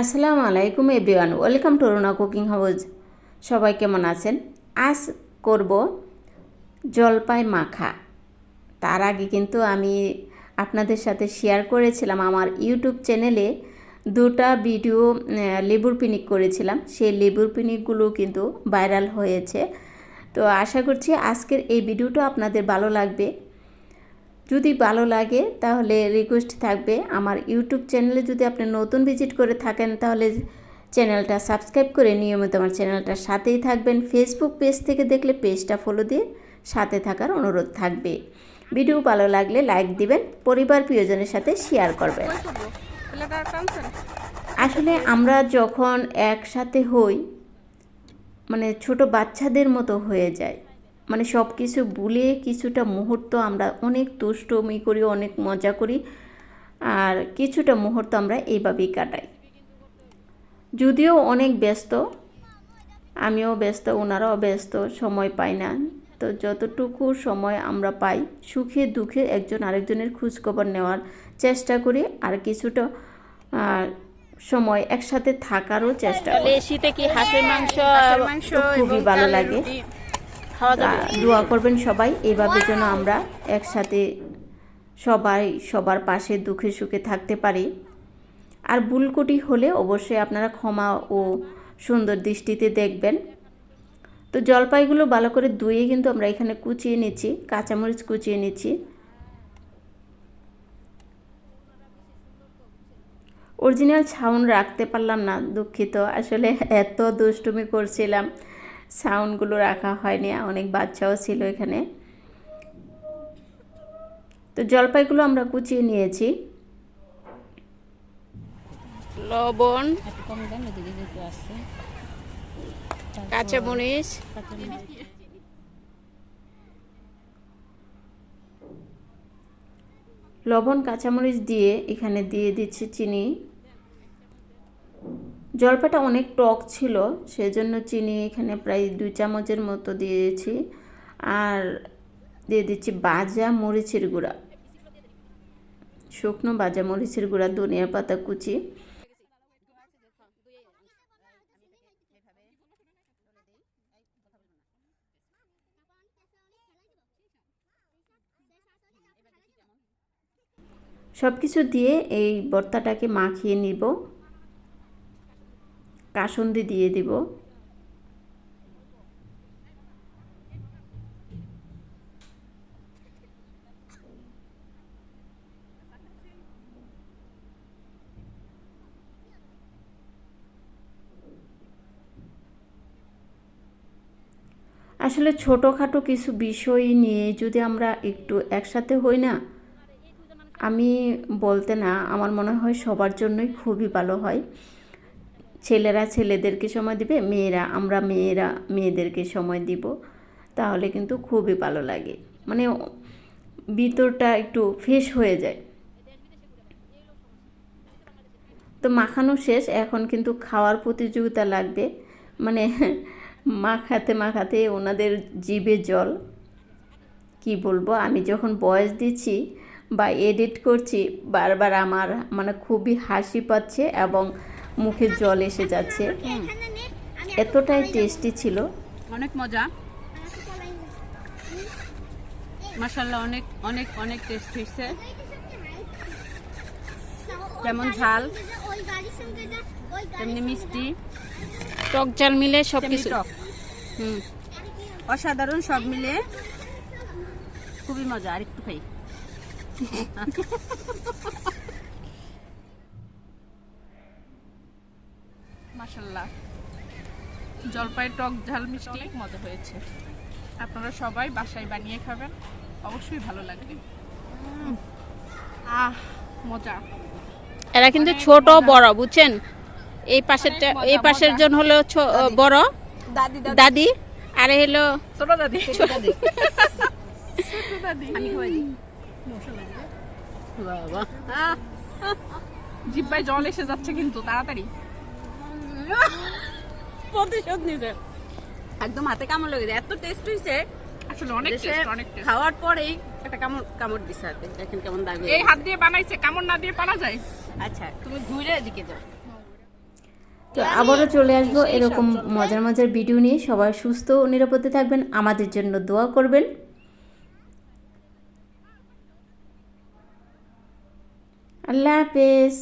আসসালামু আলাইকুম everyone, welcome to Runa cooking house. সবাই কেমন আছেন? আজ করব জলপাই মাখা। তার আগে কিন্তু আমি আপনাদের সাথে শেয়ার করেছিলাম, আমার ইউটিউব চ্যানেলে দুটা ভিডিও লেবুর পিনিক করেছিলাম। সেই লেবুর পিনিকগুলো কিন্তু ভাইরাল হয়েছে। তো আশা করছি আজকের এই ভিডিওটা আপনাদের ভালো লাগবে। যদি ভালো লাগে, তাহলে রিকোয়েস্ট থাকবে আমার ইউটিউব চ্যানেলে যদি আপনি নতুন ভিজিট করে থাকেন, তাহলে চ্যানেলটা সাবস্ক্রাইব করে নিয়মিত আমার চ্যানেলটার সাথেই থাকবেন। ফেসবুক পেজ থেকে দেখলে পেজটা ফলো দিয়ে সাথে থাকার অনুরোধ থাকবে। ভিডিও ভালো লাগলে লাইক দিবেন, পরিবার প্রিয়জনের সাথে শেয়ার করবেন। আসলে আমরা যখন একসাথে হই মানে ছোট বাচ্চাদের মতো হয়ে যায় মানে সব কিছু ভুলে কিছুটা মুহূর্ত আমরা অনেক তুষ্টমি করি অনেক মজা করি আর কিছুটা মুহূর্ত আমরা এইভাবেই কাটাই। যদিও অনেক ব্যস্ত আমিও ব্যস্ত ওনারাও ব্যস্ত সময় পাই না। তো যতটুকু সময় আমরা পাই সুখে দুঃখে একজন আরেকজনের খোঁজখবর নেওয়ার চেষ্টা করি আর কিছুটা সময় একসাথে থাকারও চেষ্টা করি। শীতে কি হাঁসের মাংস মাংস খুবই ভালো লাগে। দোয়া করবেন সবাই এইভাবে যেন আমরা একসাথে সবাই সবার পাশে দুঃখে সুখে থাকতে পারি। আর ভুলকুটি হলে অবশ্যই আপনারা ক্ষমা ও সুন্দর দৃষ্টিতে দেখবেন। তো জলপাইগুলো ভালো করে ধুয়ে কিন্তু আমরা এখানে কুচিয়ে নিচ্ছি, কাঁচামরিচ কুচিয়ে নিচ্ছি। অরিজিনাল সাউন্ড রাখতে পারলাম না, দুঃখিত। আসলে এত দুষ্টুমি করছিলাম। সাউন্ডগুলো রাখা হয়নি অনেক বাচ্চাও ছিল এখানে। তো জলপাইগুলো আমরা কুচিয়ে নিয়েছি। লবণ কাঁচা মরিচ লবণ কাঁচামরিচ দিয়ে এখানে দিয়ে দিচ্ছি চিনি। জলপাইটা অনেক টক ছিল, সেজন্য চিনি এখানে প্রায় দুই চামচের মতো দিয়েছি। আর দিয়ে দিচ্ছি বাজা মরিচের গুঁড়া। শুকনো বাজা মরিচের গুঁড়া, ধনিয়া পাতা কুচি। সব কিছু দিয়ে এই ভর্তাটাকে মাখিয়ে নিব। কাসুন্দি দিয়ে দিব। আসলে ছোটোখাটো কিছু বিষয় নিয়ে যদি আমরা একটু একসাথে হই না, আমি বলতে না, আমার মনে হয় সবার জন্যই খুবই ভালো হয়। ছেলেরা ছেলেদেরকে সময় দিবে, মেয়েরা, আমরা মেয়েরা, মেয়েদেরকে সময় দিব। তাহলে কিন্তু খুবই ভালো লাগে। মানে ভিতরটা একটু ফ্রেশ হয়ে যায়। তো মাখানো শেষ, এখন কিন্তু খাওয়ার প্রতিযোগিতা লাগবে। মানে মাখাতে মাখাতে ওনাদের জিভে জল। কি বলব, আমি যখন বয়স দিচ্ছি বা এডিট করছি, বারবার আমার মানে খুবই হাসি পাচ্ছে এবং মুখে জল এসে যাচ্ছে। এতটাই টেস্টি ছিল। অনেক মজা। মাসাল্লাহ অনেক অনেক অনেক টেস্ট হয়েছে। যেমন ঝাল? তেমনি মিষ্টি। টক জাল মিলে সব কিছু। টক। হুম। অসাধারণ সব মিলে। খুবই মজা আর একটু খাই। মাশাল্লাহ জলপাই টক ঝাল মিষ্টি। অনেক মজা হয়েছে। আপনারা সবাই বাসায় বানিয়ে খাবেন। অবশ্যই ভালো লাগবে। আহ মজা। এরা কিন্তু ছোট বড় বুঝছেন? এই পাশেরটা এই পাশের জন হলো ছো- বড়। দাদি দাদি। আর হলো ছোট দাদি। ছোট দাদি। আমি খাওয়াই দিই বাবা। আহ, জিব্বায় জল এসে যাচ্ছে কিন্তু তাড়াতাড়ি। প্রতিশোধ নিছে। একদম হাতে কামড় লেগে যায়। এত টেস্ট হয়েছে আসলে অনেক টেস্ট অনেক টেস্ট খাওয়ার পরেই একটা কামড় কামড় দিছে হাতে। দেখেন কেমন দাগ এই হাত দিয়ে বানাইছে কামড় না দিয়ে পারা যায়। আচ্ছা তুমি ঘুরে এদিকে যাও। তো আবারও চলে আসব এরকম মজার মজার ভিডিও নিয়ে। সবাই সুস্থ ও নিরাপদে থাকবেন। আমাদের জন্য দোয়া করবেন। আল্লাহ হাফেজ।